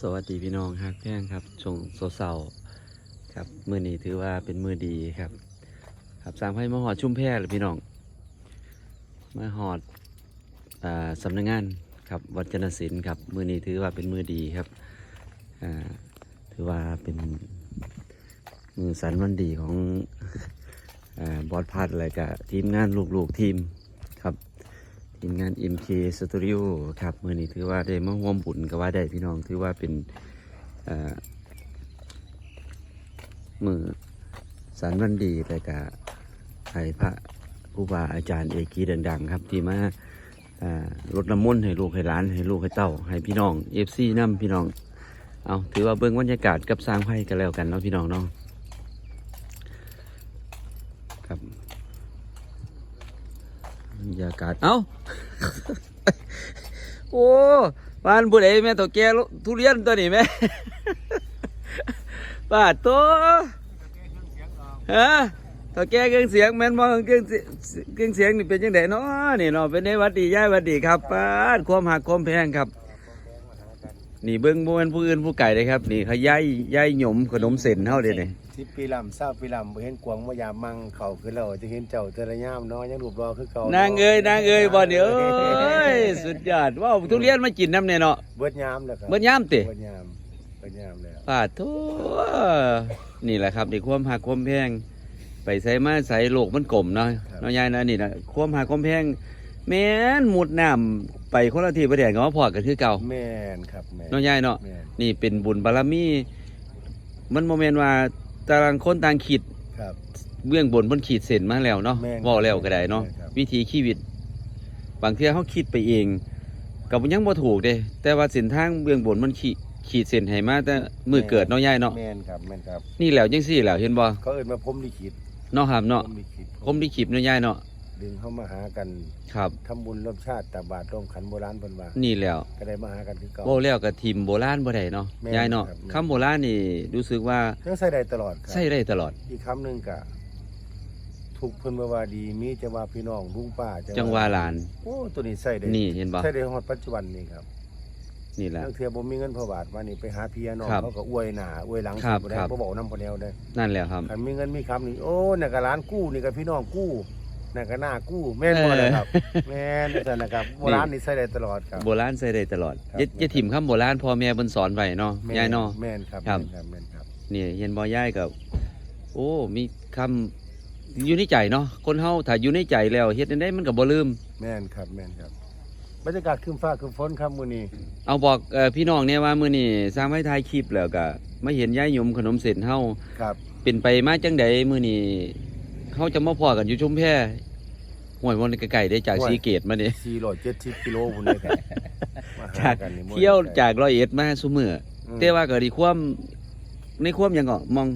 สวัสดีพี่น้องครับแพ่งครับชงโซเซาครับมือนี้ถือว่าเป็นมือดีครับ ครับสางให้มาหอดชุ่มแพร่เลยพี่น้องมาหอดอสำนักงานครับวัดจนศิลป์ครับมือนี้ถือว่าเป็นมือดีครับถือว่าเป็นมือสันวันดีของอบอสพัดอะไรกับทีมงานลูกๆทีม ทีมงาน MK Studio ครับมือนี้ถือว่าได้มาร่วมบุญก็ว่าได้พี่น้องถือว่าเป็นเอ่อมือสันวันดีแต่กะให้พระครูบาอาจารย์เอกีดังๆ ครับ ที่มาอ่ารดน้ำมนต์ให้ลูกให้หลานให้ลูกให้เต้าให้พี่น้องเอฟซีน้ำพี่น้องเอาถือว่าเบิ้องบรรยากาศกับสร้างไพ่กันแล้วกันเนาะพี่น้องเนาะครับ บรร ยากาศ เอ้า โอ้บ้านบุไดแม่ตัวแกลุทุเรียนตัวนี้แม่ป้าดตัวฮะตัวแกเครื่องเสียงแม่นมองเครื่องเสียงเครื่องเสียงนี่เป็นยังไงเนาะนี่เนาะเป็นในวัดดีย่ายวัดดีครับป้าความหักความแพงครับนี่เบิ้งบ่แม่นผู้อื่นผู้ไก่เลยครับ นี่เขาย่ายย่ายหยมขนมเส้นเฮาเด้นี่ สิบปีลำเศร้าปีลำบ่เห็นกวางมายามมังเขาคือเราจะเห็นเจ้าเทระยามเนาะยังรูปรอคือเก่านางเอ้ยนางเอ้ยบ่เนี่ยเอ้ยสุดยอดว้าวทุเรียนมากินน้ำเนี่ยเนาะเบิดยามแล้วครับเบิ่ยามติเบิดยามเบิดยามแล้วปาดโทนี่แหละครับนี่ความหักความแพง ไปใส่มาใส่โลกมันกลมเนาะเน้องยายนะนี่นะความหักความแพงแม่นหมุดน้ำไปคนละทีประเดี๋ยวก็มาพอกันคือเก่า แม่นครับแม่นเน้องยายเนาะ แม่นนี่เป็นบุญบารมี มันโมเมนว่า ต่างคนต่างขีดครับ เบื้องบนบนขีดเส้นมาแล้วเนาะแม่นเว่าแล้วก็ได้เนาะแม่นครับ วิธีชีวิต บางเทื่อเขาคิดไปเอง กับยังบ่ถูกเด้ แต่ว่าเส้นทางเบื้องบนมันขีดขีดเส้นให้มาแต่มือเกิดเนาะยายเนาะ แม่นครับแม่นครับ นี่แหล้วจังซี่แหล้วเห็นบ่เขาเอิ้นมาพรหมลิขิตเนาะครับเนาะพรหมลิขิตผมที่ขีบเนาะยายเนาะ ดึงเข้ามาหากันครับทำบุญร่วมชาติตักบาตรร่วมขันโบราณเพิ่นว่านี่แหล้วก็ได้มาหากันคือเก่าเว้าแล้วกับทีมโบราณบ่ได้เนาะแม่นยายเนาะครับ คำโบราณนี่รู้สึกว่ายังใส่ได้ตลอดครับ ใช้ได้ตลอด อีกคำหนึงก็ถูกเพิ่นมาว่าดีมีจะว่าพี่น้องลุงป้าจังหวาหลาน โอ้ตัวนี้ใส่ได้นี่เห็นบ่ใช่ได้ฮอดปัจจุบันนี่ครับนี่แหละบางเทื่อบ่มีเงินพอบาทมานี่ไปหาพี่น้องครับเขาก็อวยหน้าอวยหลังครับบ่ได้ครับ บ่บอกนำคนแนวได้นั่นแหละครับ คันมีเงินมีคำนี่โอ้น่ะก็ร้านกู้นี่ก็พี่น้องกู้ น่ะก็หน้ากู้แม่นบ่เลยครับแม่นจังนะครับโบราณนี่ใช้ได้ตลอดครับ โบราณใช้ได้ตลอดครับ อย่าอย่าถิ่มคำโบราณพ่อแม่เพิ่นสอนไว้เนาะแม่ยายเนาะ แม่นครับครับ แม่นครับแม่นครับ นี่เห็นบ่ยายกับโอ้ มีคำอยู่ในใจเนาะคนเฮาถ้าอยู่ในใจแล้วเฮ็ดจังไดมันก็บ่ลืม แม่นครับแม่นครับบรรยากาศครึ้มฟ้าครึ้มฝนครับมื้อนี้เอาบอกเอ่อพี่น้องเนี่ยว่ามื้อนี้สร้างไว้ถ่ายคลิปแล้วก็มาเห็นยายหยมขนมเส้นเฮาครับ เป็นไปมาจังใดมื้อนี้เขาจะมาพอกันอยู่ชุมแพ ห่วยมันไกลๆได้จากสีเกตมานี่470กิโลพุ่นเลยครับมาหาจากกันนี่มื้อเที่ยวจากร้อยเอ็ดมาซุมื้ออืมแต่ว่าก็ดีความในความหยังก็มอง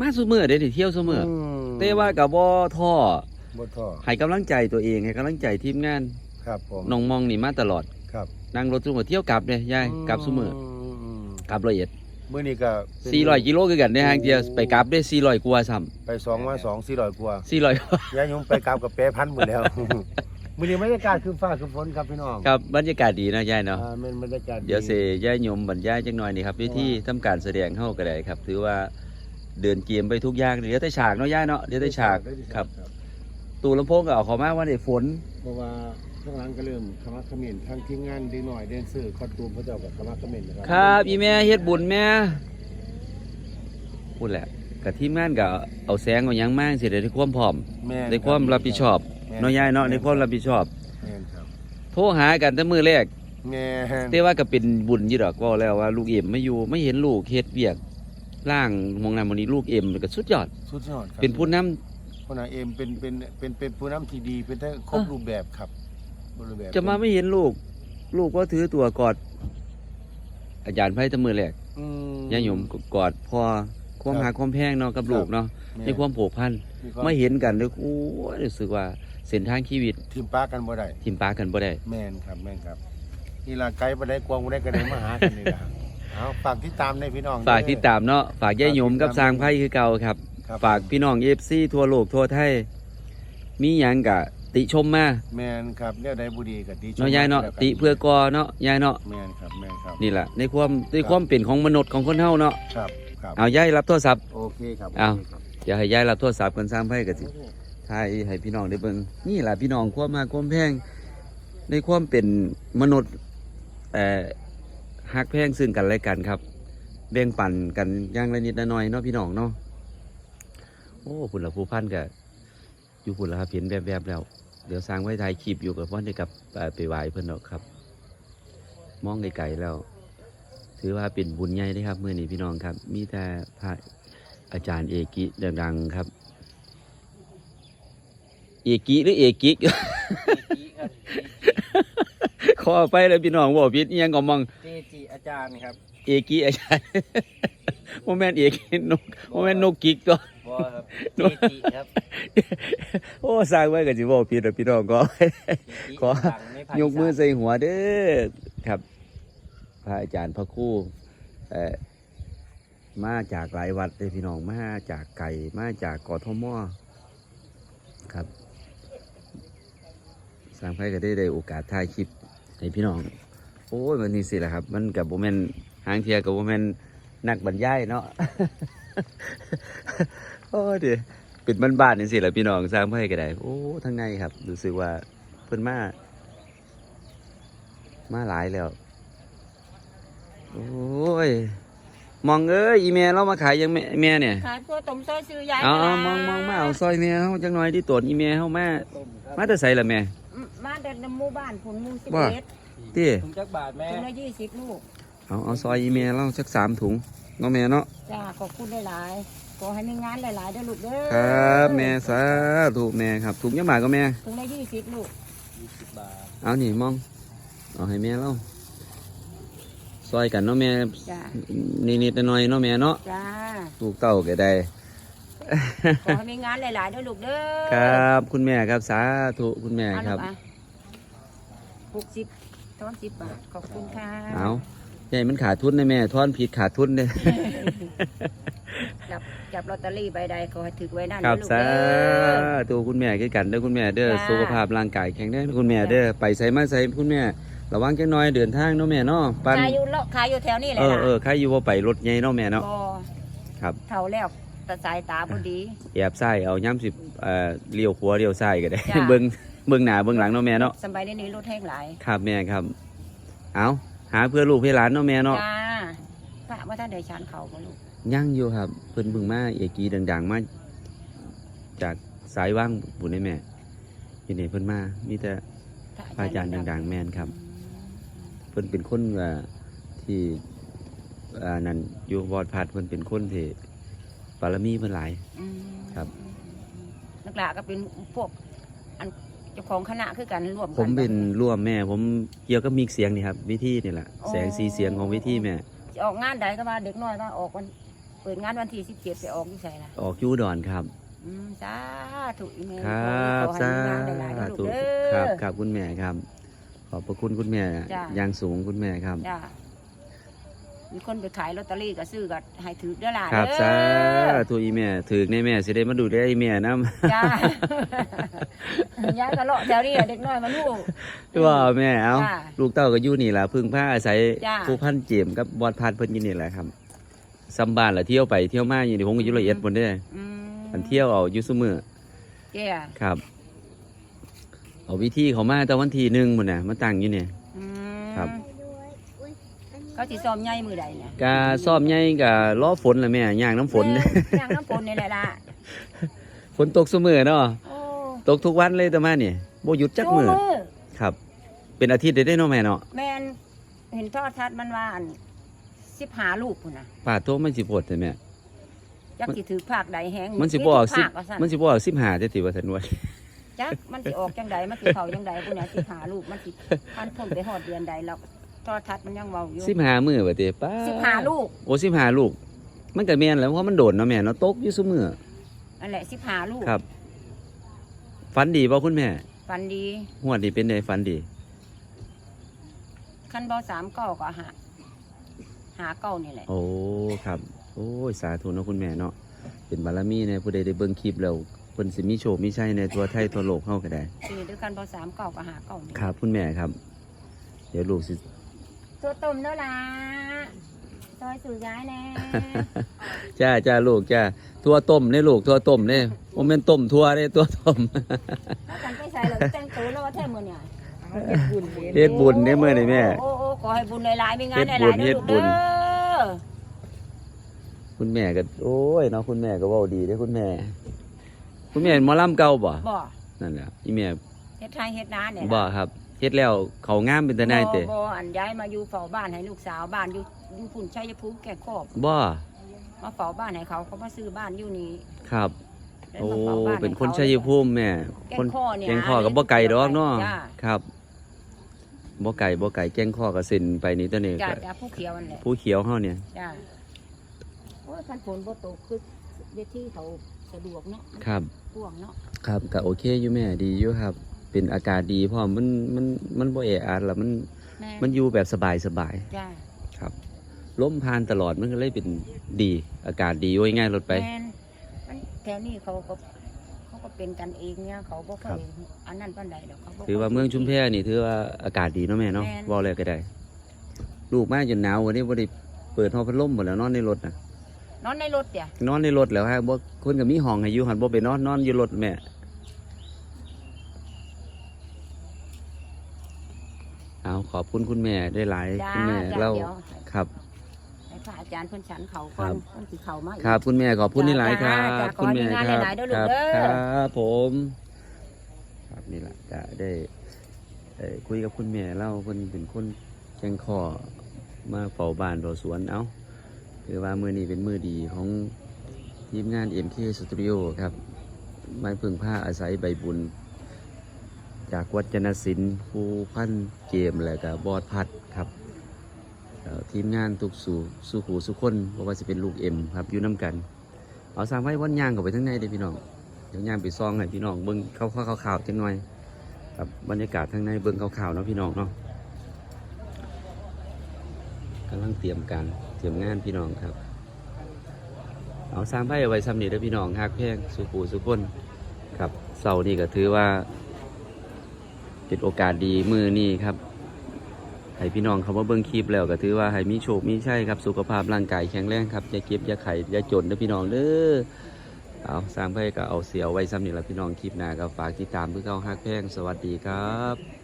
มาซุมื้อได้เที่ยวซุมื้ออมแต่ว่าก็บ่ท้อบ่ท้อให้กำลังใจตัวเองให้กำลังใจทีมงานครับผมน้องมองนี่มาตลอดครับนั่งรถซุมื้อเที่ยวกลับเด้ยายกลับซุมื้อมกลับร้อยเอ็ด มื้อนี้ก็เป็น400กิโลคือกันในทางเที่ยวไปกลับได้400กว่าซ้ำไปสองมาสองสี่ร้อยกว่า400ยายยงไปกลับกับแปรพันหมดแล้ว มื้อนี้บรรยากาศคือฟ้าคือฝนครับพี่น้องครับบรรยากาศดีนะยายเนาะ อ่าเป็นบรรยากาศ เดี๋ยวเสยายหยมบรรยายจังหน่อยนี่ครับวิธีทำการแสดงเข้าก็ได้ครับ ถือว่าเดินเกมไปทุกอย่างเดี๋ยวแต่ฉากเนาะยายเนาะเดี๋ยวแต่ฉากครับ ตูลำโพงก็เอาเขอมาว่าในฝนเพราะว่า ข้างหลังก็เริ่มขมักเขมิ้นทางทีมงานเด็กหน่อยเดนเซอร์คอสตูมพระเจ้ากับขมักเขมิ้นนะครัครับอีแม่เฮ็ดบุญแม่พูดแหละกับทีมงานก็เอาแสงเอาหยังมากสิได้ความพร้อมแม่นได้ความรับผิดชอบแม่เนาะยายเนาะได้ความรับผิดชอบ แม่นครับโทรหากันแต่มือแรกแม่นแต่ว่าก็เป็นบุญอยู่ดอกเว่าแล้วว่าลูกเอ็มไม่อยู่ไม่เห็นลูกเฮ็ดเวียกล่างมองนำวันนี้ลูกเอ็มก็สุดยอด สุดยอดครับเป็นผู้นำ คนน่ะเอ็มเป็นเป็นเป็นเป็นผู้นำที่ดีเป็นทั้งครบรูปแบบครับ รูปแบบจะมาไม่เห็นลูก ลูกก็ถือตัวกอด อาจารย์ไพ่ตะมือแหลกอืยายหยมกอดพ่อความหาความแพงเนาะกับลูกเนาะแม่ในความผูกพันควาไม่เห็นกันเลยโอ้ยรู้สึกว่าเส้นทางชีวิตทีมป้ากันบ่ได้ทิมปากันบ่ได้ แม่นครับแม่นครับนี่ล่ะไกลบ่ได้กวางบ่ได้ก็ได้มาหากันนี่ล่ะเอาฝากติดตามในพี่น้องฝากติดตามเนาะฝากยายหยมกับสร้างไพ่คือเก่าครับครับ ฝากพี่น้องเอฟซีทั่วโลกทั่วไทยมีหยังกะ ติชมมาแมนครับเนี่ยได้บุดีกับตีชมเนาะยายเนาะแล้วกัติเพื่อกอเนาะยายเนาะแมนครับแมนครับนี่แหละในความในความเป็นของมนุษย์ของคนเฮาเนาะครับครับเอายายรับโทรศัพท์โอเคครับเอาโคครับอย่าให้ยายรับโทรศัพท์กันสร้างไพ่กันสิทายให้พี่น้องได้เบิ่งนี่แหละพี่น้องความมาความแพงในความเป็นมนุษย์เอ่อฮักแพงซึ่งกันและกันครับแบ่งปันกันอย่างละนิดละหน่อยเนาะพี่น้องเนาะโอ้พุ่นละผู้พันกับ อยู่พุ่นละครับเห็นแบบแบบๆแล้ว เดี๋ยวสร้างไว้ถ่ายคลิปอยู่กับพ่อได้กลับเอ่อไปไหวเพิ่นเนาะครับ มองไกลๆแล้ว ถือว่าเป็นบุญใหญ่เด้ครับเมื่อนี้พี่น้องครับ มีแต่พระอาจารย์เอกิดังๆครับ เอกิหรือเอกิกขอไปเลยพี่น้องบอกผิดอิหยังก็มองเจจิอาจารย์ครับ เอกิอาจารย์โมแมนเอกินกโมแมนนกกิกตัว บอครับเจจิครับโอ้สร้างไว้ก็สิบอกผิดแล้วพี่น้องก็เจจิขอดังในภาคยกมืออีสานใส่หัวเด้อครับ พระอาจารย์พระครู่เอ่อมาจากหลายวัดเลยพี่น้องมาจากไก่มาจากกทมครับ สร้างไพ่ก็ได้ได้โอกาสถ่ายคลิปให้พี่น้อง โอ้ยมันนี่สิแหละครับ มันกับโบแมนหางเทียกับโบแมนนักบรรยายเนาะ โอ้ยเดี๋ยวปิดบ้านๆนี่สิแหละพี่น้องสร้างไพ่ก็ได้ โอ้ทั้งในครับรู้สึกว่าเพิ่นมามาหลายแล้ว โอ้ย มองเอ้ยอีเมลเรามาขายยังแม่แม่เนี่ยขายพวกต้มซอยซื้อยายเอาก็เอาได้มองมองมาเอาซอยแม่เฮาจังหน่อยที่ตรวจอีเมลเฮามาต้มครับมาแต่ใส่ละแม่อืมมาเดินในหมู่บ้านผลหมูสิบว่าเอ็ดติถุงจักบาทแม่ถุงละยี่สิบลูกเอาเอาซอยอีเมลเราสักสามถุงเนาะแม่เนาะจ้าขอบคุณหลายๆ ขอให้มีงานหลายๆเด้อลูกเด้อครับแม่สาธุแม่ครับถุงยังบาทก็แม่ถุงละยี่สิบลูกยี่สิบบาทเอานี่มองเอาให้แม่เราซอยกันเนาะแม่จ้านิดๆหน่อยๆเนาะแม่เนาะจ้าลูกเต้าก็ได้ ขอให้มีงานหลายๆเด้อลูกเด้อครับคุณแม่ครับสาธุคุณแม่เอาคลูรับกอะหกสิบต้นสิบบาทขอบคุณค่ะเอาใหญ่มันขาดทุนนะแม่ทอนผิดขาดทุนเลย จับจับลอตเตอรี่ใบใดขอให้ถือไว้นั่นครับเด้อลูกสาเด้อ ธุคุณแม่คือกันเด้อคุณแม่เด้อจ้า สุขภาพร่างกายแข็งแรงคุณแม่เด้อไปใส่มาใส่คุณแม่ระวังจังน้อยเดินทางเนาะแม่เนาะปันขายอยู่เลาะขายอยู่แถวนี้แหละเออล่ะเออใครอยู่ว่าไปรถใหญ่เนาะแม่เนาะ บ่ครับ เท่าแล้วแต่สายตาพอดี แอบซ้ายเอาย้ำสิเอ่อเลี้ยวขวาเลี้ยวซ้ายก็ได้จ้า เบิ่งเบิ่งหน้าเบิ่งหลังเนาะแม่เนาะสบายในนี้รถแห้งหลายครับแม่ครับ เอาหาเพื่อลูกเพื่อหลานเนาะแม่เนาะ จ้าพระว่าท่านได้ชานเขาบ่ลูก ยังอยู่ครับ เพิ่นเพิ่งมาเอกีดัง ๆ มาจากสายว่างบุญในแม่อยู่นี่เพิ่นมามีแต่พระอาจารย์ดัง ๆ แม่นครับ เพิ่นเป็นคนว่าที่อ่านั่นอยู่วอดพัดเพิ่นเป็นคนที่บารมีเพิ่นหลาย อืมครับ นักหลาก็เป็นพวกอันเจ้าของคณะคือกันร่วมกันผมเป็นร่วมแม่ ผมเกี่ยวกับมิกเสียงนี่ครับ วิธีนี่แหละอ๋อแสงสีเสียงของวิธีแม่จะออกงานใดก็ว่าเด็กน้อยว่าออกวัน เปิดงานวันที่สิบเจ็ดไปออกที่ใส่ละออกอยูอุดอนครับ อืมสาธุอีเมลครับขอให้สามีงานหลายๆนะลูกธุเด้คอรับครับคุณแม่ครับ ขอบพระคุณคุณแม่จ้ะอย่างสูงคุณแม่ครับจ้ามีคนไปขายลอตเตอรี่ก็ซื้อก็ให้ถือเด้อล่ะครับเด้สาอธุอีแม่ถือในแม่สิได้มาดูได้แม่น้ำจ้าย้ายก็เลาะแถวนี้อะเด็กน้อยมาลูกว่าแม่เอาจ้ะลูกเต้าก็อยู่นี่ล่ะพึ่งผ้าอาศัยจ้ะครูพันเจมส์กับบอดพัดเพิ่นอยู่นี่แหละครับ ซัมบ้านละเที่ยวไปเที่ยวมาอยู่นี่ผมก็อยู่ละเอียดบนเด้ออืมอันเที่ยวเอาอยู่ซุมือเจ้ครับ เอาวิธีเขามาแต่วันที่หนึ่งหมดน่ะมาตั้งอยู่เนี่ย อืมครับ เขาสิซ้อมใหญ่มือใดเนี่ยกาซ่อมใหญ่กาล้อฝนละแม่ย่างน้ำฝน แม่ย่างน้ำฝนนี่แหละล่ะฝนตกซุมือเนาะโอ้ตกทุกวันเลยแต่มาเนี่ยบ่หยุดจักมือจูครับ เป็นอาทิตย์ได้ได้เนาะแม่เนาะ แม่นเห็นทอดทัดมันว่าอัน สิบหาลูกพุ่นน่ะป่าโตมันสิโพดแต่แม่จักสิถือภาคใดแหงมันสิบ่ออกสิภาคว่าซั่นมันสิบ่ออกสิบห้าแต่ติว่าสันว่าจักมันสิออกจังใดมันสิเข้าจังใดพุ่นน่ะสิบหาลูกมันสิพันพ้นไปฮอดเดือนใดแล้วทอดทัดมันยังเว้าอยู่สิบห้ามือว่าติป้าสิบหาลูกโอ้สิบห้าลูก มันก็แม่นแหล้วเพราะมันโดดเนาะแม่เนาะตกอยู่ซุมืออันแหละสิบหาลูกครับฝันดีบ่คุณแม่ฟันดีหวดนี้เป็นไดฝันดี คันบ่สามเก้าก็หา หาเก้านี่แหละ โอ้ ครับ โอ้ย สาธุเนาะคุณแม่เนาะ เป็นบารมีเนี่ยผู้ใดได้เบิ่งคลิปแล้วผู้พิ่นสิมีโชคมีชัยในทั่วไทยทั่วโลกเฮาก็ได้สี่ด้วยกันพอสามเก่าก็หาเก่านี่ครับ คุณแม่ครับ เดี๋ยวลูกสิ ตัวต้มเด้อล่ะซอยสู่ย้ายแน่ จ้าจ้าลูกจ้าทั่วต้มเนี่ยลูกทั่วต้มเนี่ยโมเมนต้มทั่วเนี่ยตัวต้มถ้ากันไปใส่เราแต่งตัวแล้วว่าแท้มื้อเนี่ย เฮ็ดบุญเนี่ยเมื่อนี่แม่ โอ้โอ้ขอให้บุญหลายๆมีงานเฮ็ดหบุลาญยๆเฮ็เด้อดลูกบุเด้ญอคุณแม่ก็โอ้ยเนาะคุณแม่ก็เว้าดีเด้อคุณแม่ คุณแม่หมอลำเก่าบ่บ่นั่นแหละอีแม่เฮ็ดไทยเฮ็ดนาเนี่ยบ่ครับเฮ็ดแล้วเขางามเป็นตาหนายเตะบ่บ่อันย้ายมาอยู่เฝ้าบ้านให้ลูกสาวบ้านอยู่อยู่พุ่นชัยภูมิแก่ครอบบ่มาเฝ้าบ้านให้เขาเขามาซื้อบ้านอยู่นี่ครับ ได้โอ้มาฝ้าบ้าให้เป็นคนขาชัยภูมิแม่ แก่คนงข้อเนี่ยแกงข้อก็บ่ไก่ดอกเนาะจ้า ครับ บ่ไก่บ่ไก่แกงข้อก็เส้นไปนี่ตัวนี้จ้าก็จ้าผู้เขียวนั่นแหละผู้เขียวเฮาเนี่ย จ้าโอ้ยคันฝนบ่ตกคือเวทีเขาสะดวกเนาะครับ กว้างเนาะครับก็โอเคอยู่แม่ดีอยู่ครับ เป็นอากาศดีพร้อมมันมันมันบ่แออัดแล้วมันแม่มันอยู่แบบสบายสบายจ้าครับลมผ่านตลอดมันก็เลยเป็นดี อากาศดีโอ้ยง่ายรถไป แม่นมันแถวนี้เขาก็ เขาก็เป็นกันเองเนี่ยเขาบ่ค่ครัอบยอันนั้นปานใดดอกเขาบ่ถือว่าเมืองชุมแพนี่ถือว่าอากาศดีเนาะแม่เนาะแม่นเว่าเลยก็ได้ ลูกมาจนหนาววันนี้บ่ได้เปิดห้องพัดลมหมดแล้วนอนในรถน่ะนอนในรถเดี๋ยนอนในรถแล้วฮะบ่คนก็มีห้องให้อยู่หันบ่ไปนอนนอนอยู่รถแม่เอาขอบคุณคุณแม่ได้หลายจ้าคุณแม่จ้าเล่าเดี๋ยวครับให้ พระอาจารย์เพิ่นฉันเขาก่อครันบเพิ่นสิเข้ามาอีก ครับ คุณแม่ขอบคุณนี่หลายคจ้ารับจ้าขอคุณแม่ให้มีงานครับหลายๆเด้อลูคกรับเด้อครับผม ครับนี่แหละจะได้เอ่อคุยกับคุณแม่เล่าเพิ่นเป็นคนแจ้งข้อมาเฝ้าบ้านเฝ้าสวนเอาคือว่ามือนี้เป็นมือดีของทีมงาน MK Studio ครับมาพึ่งผ้าอาศัยใบบุญ จากวัจนศิลป์ครูพันธ์เกมและก็บอดพัดครับเอ่อ ทีมงานทุกสู่สู่หูสุคนเพราะว่าจะเป็นลูกเอ็มครับอยู่น้ำกัน เอาสร้างไว้วันย่างเข้าไปทั้งในเด้พี่น้องเดี๋ยวย่างไปซองให้พี่น้องเบิ่งเข้าวๆข่าวๆจังหน่อยครับบรรยากาศทั้งในเบิ่งข่าวๆเนาะพี่น้องเนาะกำลังเตรียมการเตรียมงานพี่น้องครับ เอาสร้างไพ่เอาไว้ซ้ำนี่เด้พี่น้องฮักแพงสุขูสุคนครับเสาร์นี้ก็ถือว่าเป็นโอกาสดีมือนี่ครับ ให้พี่น้องเขามาเบิ้งคลิปแล้วก็ถือว่าให้มีโชคมีชัยครับสุขภาพร่างกายแข็งแรงครับอย่าเก็บอย่าไข่อย่าจนนะพี่น้องเด้อเอาสร้างเพื่อก็เอาเสียวไว้ซ้ำนี่ละพี่น้องคลิปหน้าก็ฝากติดตามเพื่อเข้าฮักแพงสวัสดีครับ